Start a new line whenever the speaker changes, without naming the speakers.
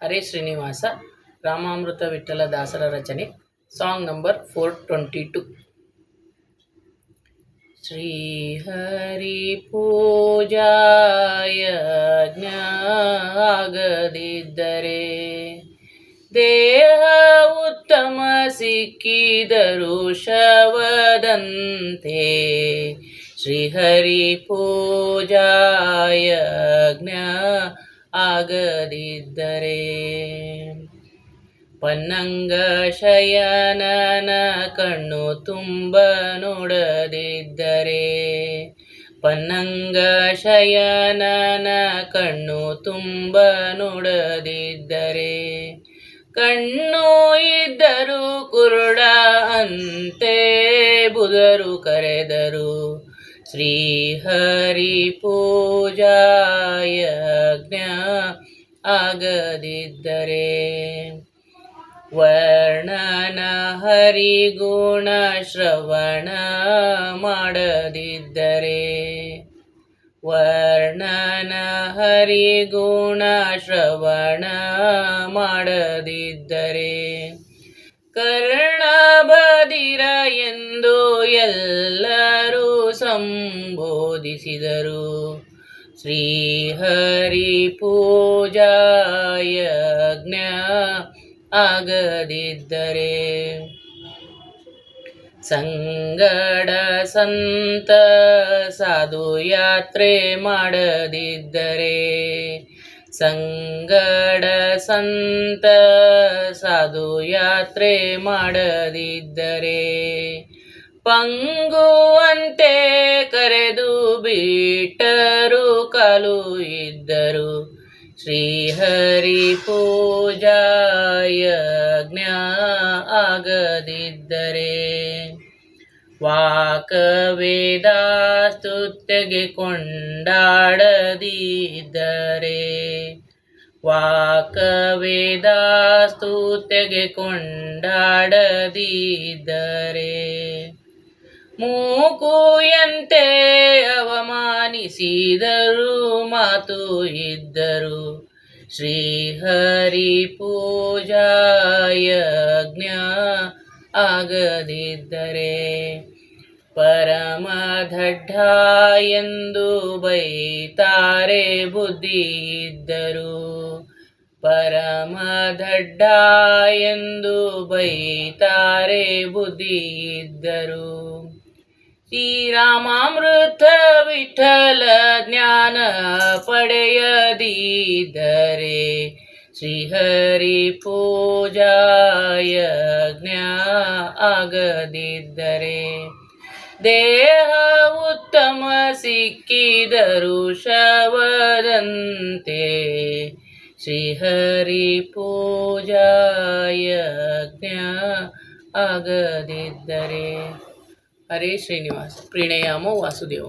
ಹರೇ ಶ್ರೀನಿವಾಸ, ರಾಮಾಮೃತ ವಿಠಲ ದಾಸರ ರಚನೆ, song number four twenty two. Shrihari ಪೂಜಾಯ ಆಗದಿದ್ದರೆ ದೇಹ ಉತ್ತಮ ಸಿಕ್ಕಿದರು ಶವದಂತೆ ಶ್ರೀಹರಿ ಪೂಜಾಯ ಆಗದಿದ್ದರೆ. ಪನ್ನಂಗ ಶಯನನ ಕಣ್ಣು ತುಂಬ ನೋಡದಿದ್ದರೆ. ಪನ್ನಂಗ ಶಯನನ ಕಣ್ಣು ತುಂಬ ನೋಡದಿದ್ದರೆ. ಕಣ್ಣು ಇದ್ದರು ಕುರುಡ ಅಂತೆ ಬುಧರು ಕರೆದರು. ಶ್ರೀಹರಿ ಪೂಜಾಯಜ್ಞ ಆಗದಿದ್ದರೆ ವರ್ಣನ ಹರಿಗುಣ ಶ್ರವಣ ಮಾಡದಿದ್ದರೆ ವರ್ಣನ ಹರಿಗುಣ ಶ್ರವಣ ಮಾಡದಿದ್ದರೆ ಕರ್ಣ ಬದಿರ ಎಂದು ಎಲ್ಲರೂ ಸಂಬೋಧಿಸಿದರು. ಪೂಜಾಯಜ್ಞ ಆಗದಿದ್ದರೆ ಸಂಗಡ ಸಂತ ಸಾಧು ಯಾತ್ರೆ ಮಾಡದಿದ್ದರೆ ಸಂಗಡ ಸಂತ ಸಾಧು ಯಾತ್ರೆ ಮಾಡದಿದ್ದರೆ ಪಂಗುವಂತೆ ಕರೆದು ಬಿಟ್ಟರು ಕಲು ಇದ್ದರು. ಶ್ರೀಹರಿ ಪೂಜಾಯಜ್ಞ ಆಗದಿದ್ದರೆ ವಾಕವೇದ ಸ್ತುತ್ಯಗೆ ಕೊಂಡಾಡದಿದ್ದರೆ ವಾಕವೇದ ಸ್ತುತ್ಯಗೆ ಕೊಂಡಾಡದಿದ್ದರೆ ಮೂಕುಯಂತೆ ಅವಮಾನಿಸಿದರು, ಮಾತು ಇದ್ದರು. ಶ್ರೀಹರಿ ಪೂಜಾಯಜ್ಞ ಆಗದಿದ್ದರೆ ಪರಮದಡ್ಡ ಎಂದು ಬೈತಾರೆ ಬುದ್ಧಿ ಇದ್ದರು ಪರಮದಡ್ಡ ಎಂದು ಬೈತಾರೆ ಬುದ್ಧಿ ಇದ್ದರು ಶ್ರೀರಾಮಾಮೃತ ವಿಠಲ ಜ್ಞಾನ ಪಡೆಯದಿದ್ದರೆ ಶ್ರೀಹರಿ ಪೂಜಾಯಜ್ಞ ಆಗದಿದ್ದರೆ ದೇಹ ಉತ್ತಮ ಸಿಕ್ಕಿದರು ಶವದಂತೆ ಶ್ರೀಹರಿ ಪೂಜಾಯಜ್ಞ ಆಗದಿದ್ದರೆ ಹರೇ ಶ್ರೀನಿವಾಸ ಪ್ರಣಯಾಮೋ ವಾಸುದೇವ